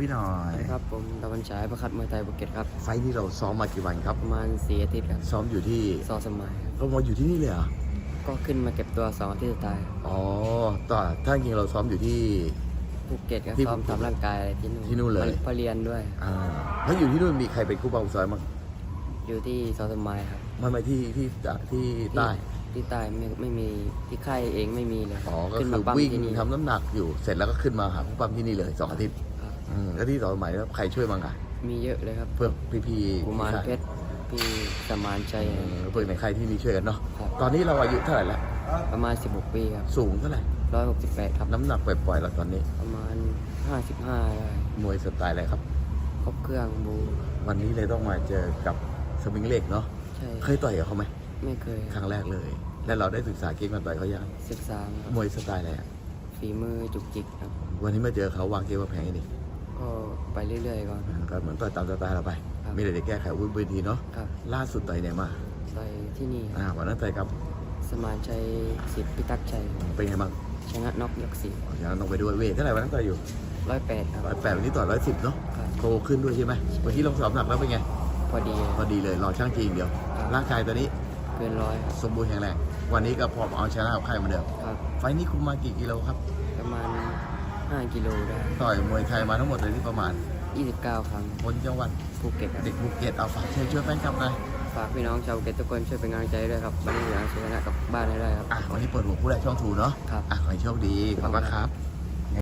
พี่หน่อยครับผมตะวันฉายประคัดมวยไทยบุกเก็ตครับไฟล์นี้เราซ้อมมากี่วันครับ ประมาณสี่อาทิตย์ครับซ้อมอยู่ที่ซอสมัยครับเรามาอยู่ที่นี่เลยเหรอก็ขึ้นมาเก็บตัวสองอาทิตย์สุดท้ายอ๋อต่อถ้าจริงเราซ้อมอยู่ที่ ภูเก็ตครับที่ซ้อมทำร่างกายที่นู่นที่นู่นเลย พอเรียนด้วย อ่าแล้วอยู่ที่นู่นมีใครเป็นคู่เป้าซ้อมมั้งอยู่ที่ซอสมัยครับไม่ไม่ที่ที่ที่ใต้ที่ใต้ไม่ไม่มีที่ค่ายเองไม่มีเลยอ๋อก็ขึ้นคืมาอปั้มวิ่งที่นี่ทำน้ำหนักอยู่เสร็จแล้วก็ขึ้นมาหาคู่ปั้มที่นี่เลยสองอาทิตย์ครับ อืมแล้วที่ต่อสมัยแล้วใครช่วยบ้างอะมีเยอะเลยครับ เพื่อพี่พี่กุมารเพชรพี่สมานชัยเพื่อนในใครที่นี่ช่วยกันเนาะครับ ตอนนี้เราอายุเท่าไหร่แล้วประมาณ 16 ปีครับสูงเท่าไหร่168ครับ น้ำหนักปล่อยๆเราตอนนี้ ประมาณ 55ได้มวยสไตล์อะไรครับ ครบเครื่องบูวันนี้เลยต้องมาเจอกับสมิงเล็กเนาะใช่เคยต่อยกับเขาไหมไม่เคยครั้งแรกเลย แล้วเราได้ศึกษาเก่งมาต่อยเขายังศึกษามาครับมวยสไตล์อะไรอะฝีมือจุกจิกครับวันนี้มาเจอเขาวางเกมมาแพงนี่ ก็ไปเรื่อยๆก่อน ก็เหมือนต่อยตามสไตล์เราไป ครับ ไม่ได้จะแก้ไขวุ้นเวทีเนาะครับล่าสุดต่อยไหนมาไปที่นี่อ่าวันนั้นต่อยกับสมานชัยสิทธิ์พิทักษ์ชัยเป็นไงบ้างชนะน็อกยกสี่อย่างนั้นต้องไปด้วยเวทเท่าไหร่วันนั้นต่อยอยู่ร้อยแปดครับ ร้อยแปดวันนี้ต่อยร้อยสิบเนาะครับ โตขึ้นด้วยใช่ไหมเมื่อกี้ลงสอบหนักแล้วเป็นไงพอดีพอดีเลยรอช่างจริงเดียวครับร่างกายตอนนี้เกินร้อยครับสมบูรณ์แข็งแรงวันนี้ก็พร้อมเอาชนะกับใครเหมือนเดิมครับ ไฟล์นี้คุมมากี่กิโลครับประมาณห้า กิโลได้ ต่อยมวยไทยมาทั้งหมดเลยที่ประมาณยี่สิบเก้าครั้งคนจังหวัดภูเก็ตครับเด็กภูเก็ตเอาฝากเชิญช่วยแฟนคลับหน่อยฝากพี่น้องชาวภูเก็ตทุกคนช่วยเป็นกำลังใจด้วยครับวันนี้อยากชนะกลับบ้านให้ได้ครับอะวันนี้เปิดหัวผู้แรกช่องทูเนาะครับอะขอให้โชคดีขอบคุณครับ